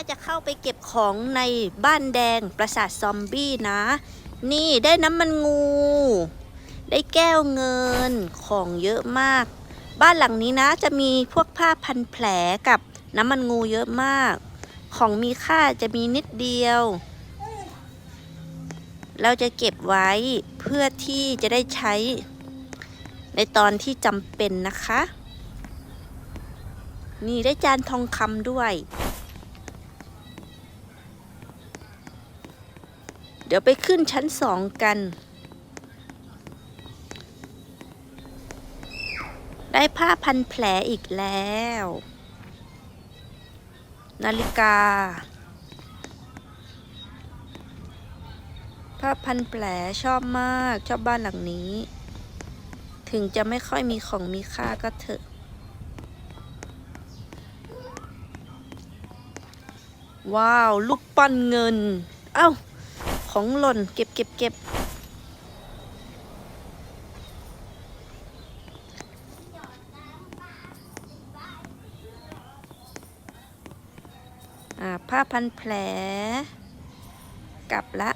ม่จะเข้าไปเก็บของในบ้านแดงปราสาทซอมบี้นะ นี่ได้น้ำมันงู ได้แก้วเงินของเยอะมาก บ้านหลังนี้นะจะมีพวกผ้าพันแผลกับน้ำมันงูเยอะมาก ของมีค่าจะมีนิดเดียว เราจะเก็บไว้เพื่อที่จะได้ใช้ ในตอนที่จำเป็นนะคะ นี่ได้จานทองคำด้วย เดี๋ยวไปขึ้นชั้นสองกัน ได้ผ้าพันแผลอีกแล้ว นาฬิกา ผ้าพันแผลชอบมากชอบบ้านหลังนี้ ถึงจะไม่ค่อยมีของมีค่าก็เถอะว้าว ลูกปั้นเงิน เอ้า ของหล่น เก็บเก็บเก็บอ่าผ้าพันแผล กลับละ